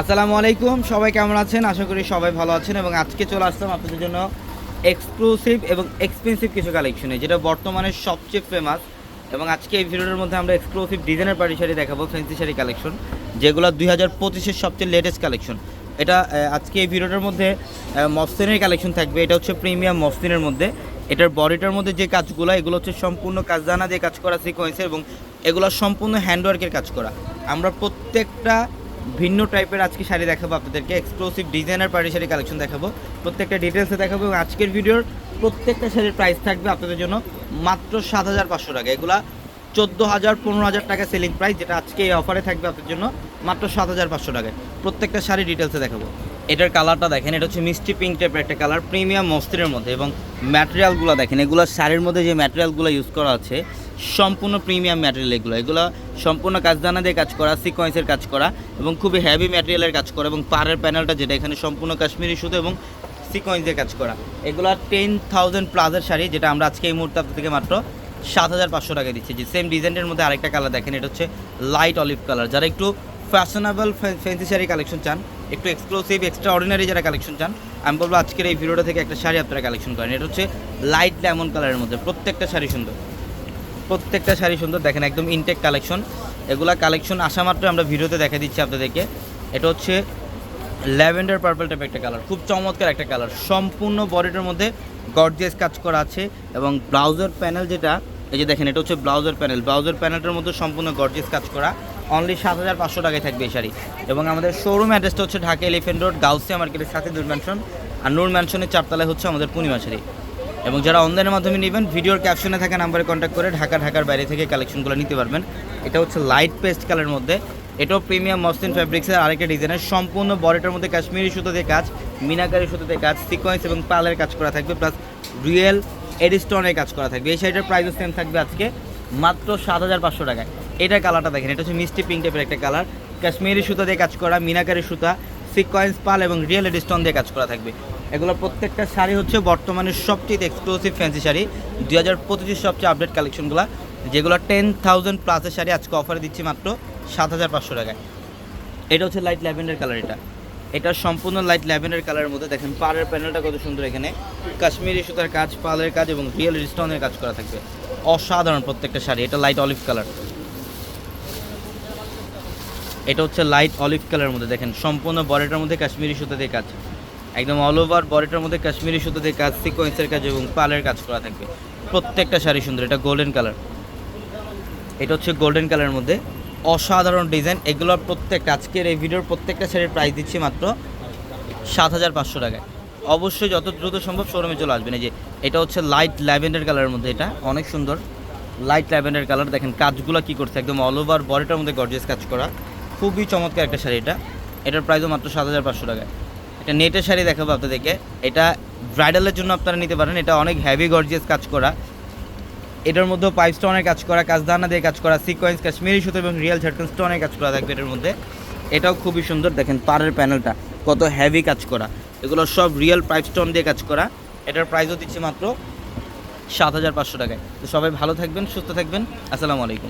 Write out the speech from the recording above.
আসসালামু আলাইকুম, সবাই কেমন আছেন? আশা করি সবাই ভালো আছেন এবং আজকে চলে আসলাম আপনাদের জন্য এক্সক্লুসিভ এবং এক্সপেন্সিভ কিছু কালেকশনে যেটা বর্তমানে সবচেয়ে ফেমাস এবং আজকে এই ভিডিওর মধ্যে আমরা এক্সক্লুসিভ ডিজাইনার পার্টি শাড়ি দেখাবো ফ্যান্সি শাড়ি কালেকশন যেগুলো দুই হাজার পঁচিশের সবচেয়ে লেটেস্ট কালেকশন এটা আজকে এই ভিডিওটার মধ্যে মসলিনের কালেকশন থাকবে, এটা হচ্ছে প্রিমিয়াম মসলিনের মধ্যে। এটার বডিটার মধ্যে যে কাজগুলো, এগুলো হচ্ছে সম্পূর্ণ কাজদানা দিয়ে কাজ করা সিকোয়েন্সে এবং এগুলো সম্পূর্ণ হ্যান্ডওয়ার্কের কাজ করা। আমরা প্রত্যেকটা ভিন্ন টাইপের আজকে শাড়ি দেখাবো আপনাদেরকে। Exclusive designer party sari collection দেখাবো। প্রত্যেকটা ডিটেলসে দেখাবো এবং আজকের ভিডিওর প্রত্যেকটা শাড়ির প্রাইস থাকবে আপনাদের জন্য মাত্র সাত হাজার পাঁচশো টাকা। এগুলা চোদ্দ হাজার, পনেরো হাজার টাকা সেলিং প্রাইস যেটা আজকে এই অফারে থাকবে আপনাদের জন্য মাত্র সাত হাজার পাঁচশো টাকায় প্রত্যেকটা শাড়ি ডিটেলসে দেখাবো। এটার কালারটা দেখেন, এটা হচ্ছে মিষ্টি পিঙ্ক টাইপের একটা কালার প্রিমিয়াম মস্তিরের মধ্যে এবং ম্যাটেরিয়ালগুলো দেখেন, এগুলো শাড়ির মধ্যে যে ম্যাটেরিয়ালগুলো ইউজ করা আছে, সম্পূর্ণ প্রিমিয়াম ম্যাটেরিয়াল এগুলো। এগুলো সম্পূর্ণ কাজদানা দিয়ে কাজ করা সিকোয়েন্সের কাজ করা এবং খুবই হেভি ম্যাটেরিয়ালের কাজ করা এবং পাড়ের প্যানেলটা যেটা এখানে সম্পূর্ণ কাশ্মীরি সুতো এবং সিকোয়েন্স দিয়ে কাজ করা। এগুলো টেন থাউজেন্ড প্লাজের শাড়ি, যেটা আমরা আজকে এই মুহূর্তে থেকে মাত্র সাত হাজার পাঁচশো টাকা দিচ্ছি। যে সেম ডিজাইনের মধ্যে আরেকটা কালার দেখেন, এটা হচ্ছে লাইট অলিভ কালার যারা একটু ফ্যাশনেবল ফ্যান্সি শাড়ি কালেকশন চান, একটু এক্সক্লুসিভ এক্সট্রা অর্ডিনারি যারা কালেকশন চান, আমি বলব আজকের এই ভিডিওটা থেকে একটা শাড়ি আপনারা কালেকশন করেন। এটা হচ্ছে লাইট লেমন কালারের মধ্যে প্রত্যেকটা শাড়ি সুন্দর। প্রত্যেকটা শাড়ি সুন্দর। দেখেন একদম ইনটেক কালেকশন এগুলা কালেকশন আসা মাত্র আমরা ভিডিওতে দেখা দিচ্ছি আপনাদেরকে। এটা হচ্ছে ল্যাভেন্ডার পার্পল টাইপ একটা কালার খুব চমৎকার একটা কালার সম্পূর্ণ বডিটার মধ্যে গর্জিয়াস কাজ করা আছে এবং ব্লাউজার প্যানেল যেটা, এই যে দেখেন, এটা হচ্ছে ব্লাউজার প্যানেল ব্লাউজার প্যানেলটার মধ্যে সম্পূর্ণ গর্জিয়াস কাজ করা। অনলি সাত হাজার পাঁচশো টাকায় থাকবে এই শাড়ি। এবং আমাদের শোরুম অ্যাড্রেসটা হচ্ছে ঢাকা এলিফেন্ট রোড গাউসিয়া মার্কেটের সাথে নূর ম্যানশন আর নূর ম্যানশনের চারতলায় হচ্ছে আমাদের পূর্ণিমা শাড়ি। এবং যারা অনলাইনের মাধ্যমে নেবেন ভিডিওর ক্যাপশনে থাকা নাম্বারে কন্ট্যাক্ট করে ঢাকা, ঢাকার বাইরে থেকে কালেকশনগুলো নিতে পারবেন। এটা হচ্ছে লাইট পেস্ট কালারের মধ্যে। এটাও প্রিমিয়াম মসলিন ফ্যাব্রিক্সের আরেকটা ডিজাইনের সম্পূর্ণ বডিটার মধ্যে কাশ্মীরি সুতো দিয়ে কাজ, মিনাকারি সুতো দিয়ে কাজ সিকোয়েন্স এবং পালের কাজ করা থাকবে প্লাস রিয়েল এডিস্টনের কাজ করা থাকবে। এই শাড়িটার প্রাইসও সেম থাকবে আজকে, মাত্র সাত হাজার পাঁচশো টাকায়। এটার কালারটা দেখেন, এটা হচ্ছে মিষ্টি পিঙ্ক টাইপের একটা কালার কাশ্মীরি সুতো দিয়ে কাজ করা, মিনাকারি সুতা সিকোয়েন্স পাল এবং রিয়েল এডিস্টন দিয়ে কাজ করা থাকবে। এগুলো প্রত্যেকটা শাড়ি হচ্ছে বর্তমানে সবচেয়ে এক্সক্লুসিভ ফ্যান্সি শাড়ি। দুই হাজার পঁচিশের সবচেয়ে আপডেট কালেকশনগুলো যেগুলো টেন থাউজেন্ড প্লাসের শাড়ি আজকে অফারে দিচ্ছি মাত্র সাত হাজার পাঁচশো টাকায়। এটা হচ্ছে লাইট ল্যাভেন্ডার কালার এটা। এটা সম্পূর্ণ লাইট ল্যাভেন্ডার কালারের মধ্যে দেখেন, পাড়ের প্যানেলটা কত সুন্দর এখানে। কাশ্মীরি সুতার কাজ পালের কাজ এবং রিয়েল স্টোনের কাজ করা থাকবে। অসাধারণ প্রত্যেকটা শাড়ি, এটা লাইট অলিভ কালার এটা হচ্ছে লাইট অলিভ কালারের মধ্যে, দেখেন, সম্পূর্ণ বডিটার মধ্যে কাশ্মীরি সুতো দিয়ে কাজ। একদম অল ওভার বডিটার মধ্যে কাশ্মীরি সুতো দিয়ে কাজ সিকোয়েন্সের কাজ এবং পালের কাজ করা থাকবে। প্রত্যেকটা শাড়ি সুন্দর, এটা গোল্ডেন কালার এটা হচ্ছে গোল্ডেন কালারের মধ্যে। অসাধারণ ডিজাইন এগুলোর প্রত্যেকটা, আজকের এই ভিডিওর প্রত্যেকটা শাড়ির প্রাইস দিচ্ছি মাত্র সাত হাজার পাঁচশো টাকায়। অবশ্যই যত দ্রুত সম্ভব শোরুমে চলে আসবেন। এই যে, এটা হচ্ছে লাইট ল্যাভেন্ডার কালারের মধ্যে এটা, অনেক সুন্দর। লাইট ল্যাভেন্ডার কালার দেখেন, কাজগুলো কি করছে, একদম অল ওভার বডিটার মধ্যে গর্জেস কাজ করা। খুবই চমৎকার একটা শাড়ি এটা। এটার প্রাইসও মাত্র সাত হাজার পাঁচশো টাকায় এটা নেটের শাড়ি দেখাবো আপনাদেরকে। এটা ব্রাইডালের জন্য আপনারা নিতে পারেন। এটা অনেক হ্যাভি গর্জিয়াস কাজ করা। এটার মধ্যে পাইপ স্টোনের কাজ করা, কাজদানা দিয়ে কাজ করা সিকোয়েন্স কাশ্মীরি সুতো এবং রিয়েল ঝাড়খান স্টোনের কাজ করা থাকবে এটার মধ্যে। এটাও খুবই সুন্দর। দেখেন পাড়ের প্যানেলটা কত হ্যাভি কাজ করা। এগুলো সব রিয়েল পাইপ স্টোন দিয়ে কাজ করা। এটার প্রাইসও দিচ্ছে মাত্র সাত হাজার পাঁচশো টাকায়। তো সবাই ভালো থাকবেন, সুস্থ থাকবেন। আসসালামু আলাইকুম।